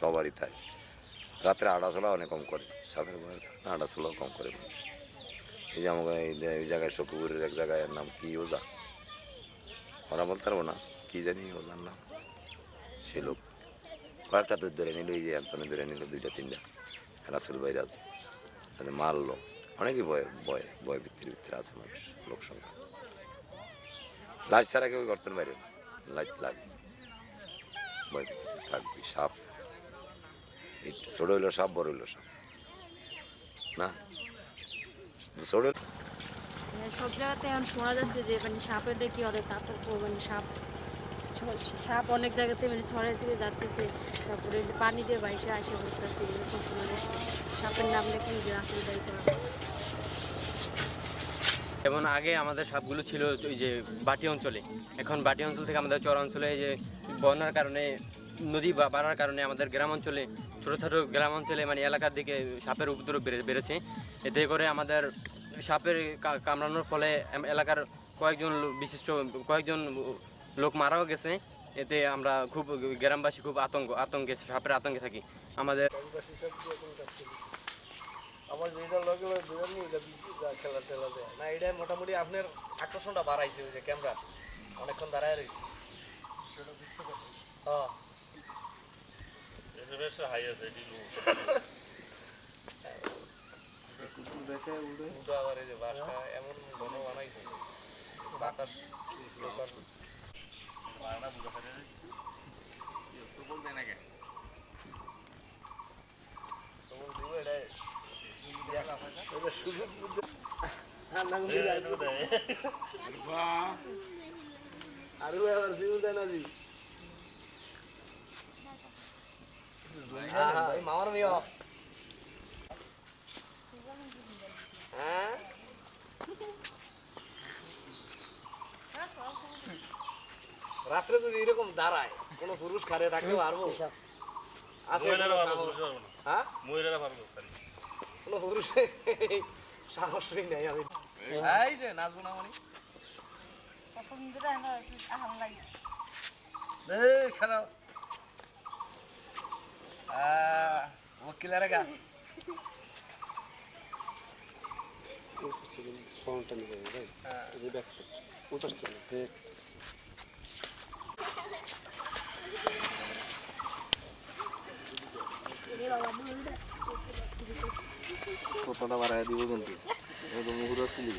সবারই তাই। রাত্রে আড়াচলা অনেক কম করে। সাপের ভয়ের কারণে আড়াচলাও কম করে মানুষ। এই যে আমাকে এই জায়গায় শকুপুরের এক জায়গায় নাম কি ওজা? ওরা বলতে পারব না। কী জানি ওজার নাম। সে লোক। কয়েকটা তো ধরে নিল, এই যে একজনে ধরে নিল, দুইটা, তিনটা। রাসেল বাইরাজ তাদের মারলো অনেকই ভয় ভয় ভয় ভিত্তির ভিতরে আছে মানুষ, লোক সংখ্যা। লাইট ছাড়া কেউ গর্তের বাইরে লাইট লাগে। ভয় ভিত্তিতে থাকবে এই ছোট হইল সাপ বড় হইল সাপ না? ছোট মানে সব জায়গাতে এখন শোনা যাচ্ছে যে মানে সাপের কি অনেক আতঙ্ক মানে সাপ সাপ অনেক জায়গাতে মানে ছড়াই ছিঁড়ে যাচ্ছে তারপরে যে পানি দিয়ে বাইসে আসে বসতেছে এরকম মানে সাপের নাম নাকি যে আসলে দায়ী করা। যেমন আগে আমাদের সাপগুলো ছিল ওই যে বাটি অঞ্চলে এখন বাটি অঞ্চল থেকে আমাদের চর অঞ্চলে এই যে বন্যার কারণে নদী বা- বাড়ার কারণে আমাদের গ্রাম অঞ্চলে ছোটো ছোটো গ্রাম অঞ্চলে মানে এলাকার দিকে সাপের উপদ্রব বেড়ে বেড়েছে। এতে করে আমাদের সাপের কামড়ানোর ফলে এলাকার কয়েকজন বিশিষ্ট কয়েকজন লোক মারাও গেছে। এতে আমরা খুব গ্রামবাসী খুব আতঙ্ক আতঙ্কে, সাপের আতঙ্কে থাকি। আমাদের আমার যেটা খেলা টেলা দেয়। না এটা মোটামুটি আপনার আকর্ষণটা বাড়াইছে ওই যে ক্যামেরা। অনেকক্ষণ দাঁড়ায় রয়েছে। উল্টো আবার এই যে বাসটা এমন ঘন বানাইছে বাতাস ঢোকার সবল দিব এটা এটা সুযোগ ঠান্ডা গুলি আরে আবার সিউ দেয় না জি এই মামার মেয়ে হ্যাঁ রাত্রে যদি এরকম দাঁড়ায় কোন পুরুষ খারে রাখতে পারব কোনো সাহস? হ্যাঁ পুরুষ সাহসই নাই আমি এই যে নাচবো না মানে খেলো গা কতটা বাড়ায় দিব কিন্তু একদম মুহুরা শুনি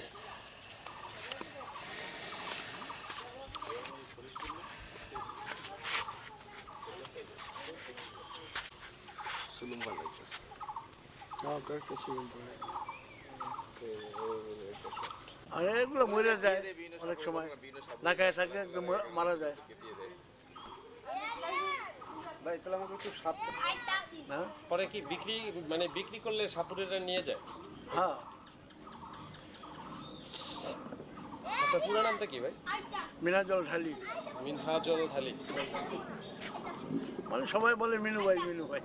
আর এগুলো মরে যায় অনেক সময়। না খায় থাকে একদম মারা যায়। ভাই তাহলে আমাকে একটু সাপ না? পরে কি বিক্রি মানে বিক্রি করলে সাপুরেরা নিয়ে যায়? হ্যাঁ। আপনার পুরো নামটা কি ভাই? মিনা জল ঢালি। মিনহাজল ঢালি। মানে সবাই বলে মিনু ভাই মিনু ভাই।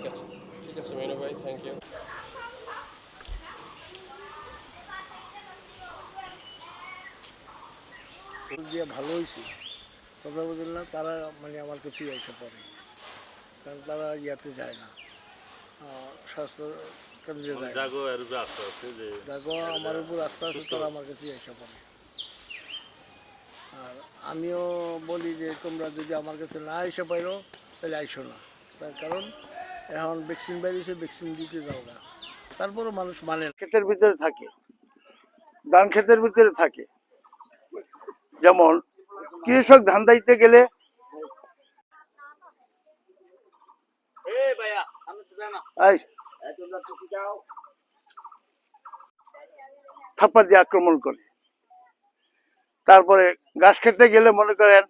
ঠিক আছে ঠিক আছে মেনু ভাই থ্যাংক ইউ দিয়ে ভালো হয়েছে। কথা বলছিল না তারা মানে আমার কাছেই এসে পড়ে। কারণ তারা ইয়াতে যায় না। আহ, স্বাস্থ্য কেন্দ্রে যায় জাগো এর উপরে আস্থা আছে যে দেখো আমার উপর আস্তে আস্তে তারা আমার কাছে এসে পড়ে। আর আমিও বলি যে তোমরা যদি আমার কাছে না এসে পারো তাহলে আইসো না। তার কারণ এখন ভ্যাকসিন বেরিয়েছে ভ্যাকসিন দিতে যাও না। তারপরও মানুষ মানে ক্ষেতের ভিতরে থাকে। ধান ক্ষেতের ভিতরে থাকে। যেমন কৃষক ধান দাইতে গেলে থাপ্পা দিয়ে আক্রমণ করে। তারপরে গাছ খেতে গেলে মনে করেন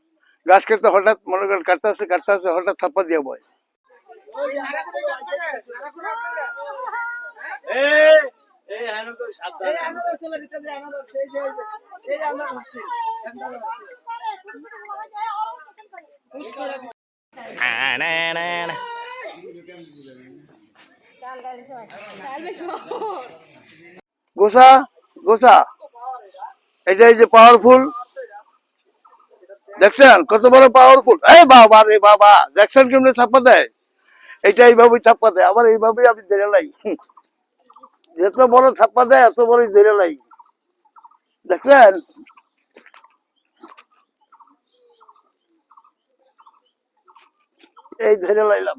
গাছ খেতে হঠাৎ মনে করেন কাটতে আসে কাটতে আসে হঠাৎ থাপ্পা দিয়ে বয়। গোসা গোসা। এটা এই যে পাওয়ারফুল দেখছেন? কত বড় পাওয়ারফুল এই বাবা রে বাবা। দেখছেন কেমনে ছাপ্পা দেয়? এটা এইভাবেই থাপ্পা দেয়, আবার এইভাবেই আমি ধরে লাই। যত বড় থাপ্পা দেয়, এত বড়ই ধরে লাই। দেখছেন এই ধরে লাইলাম।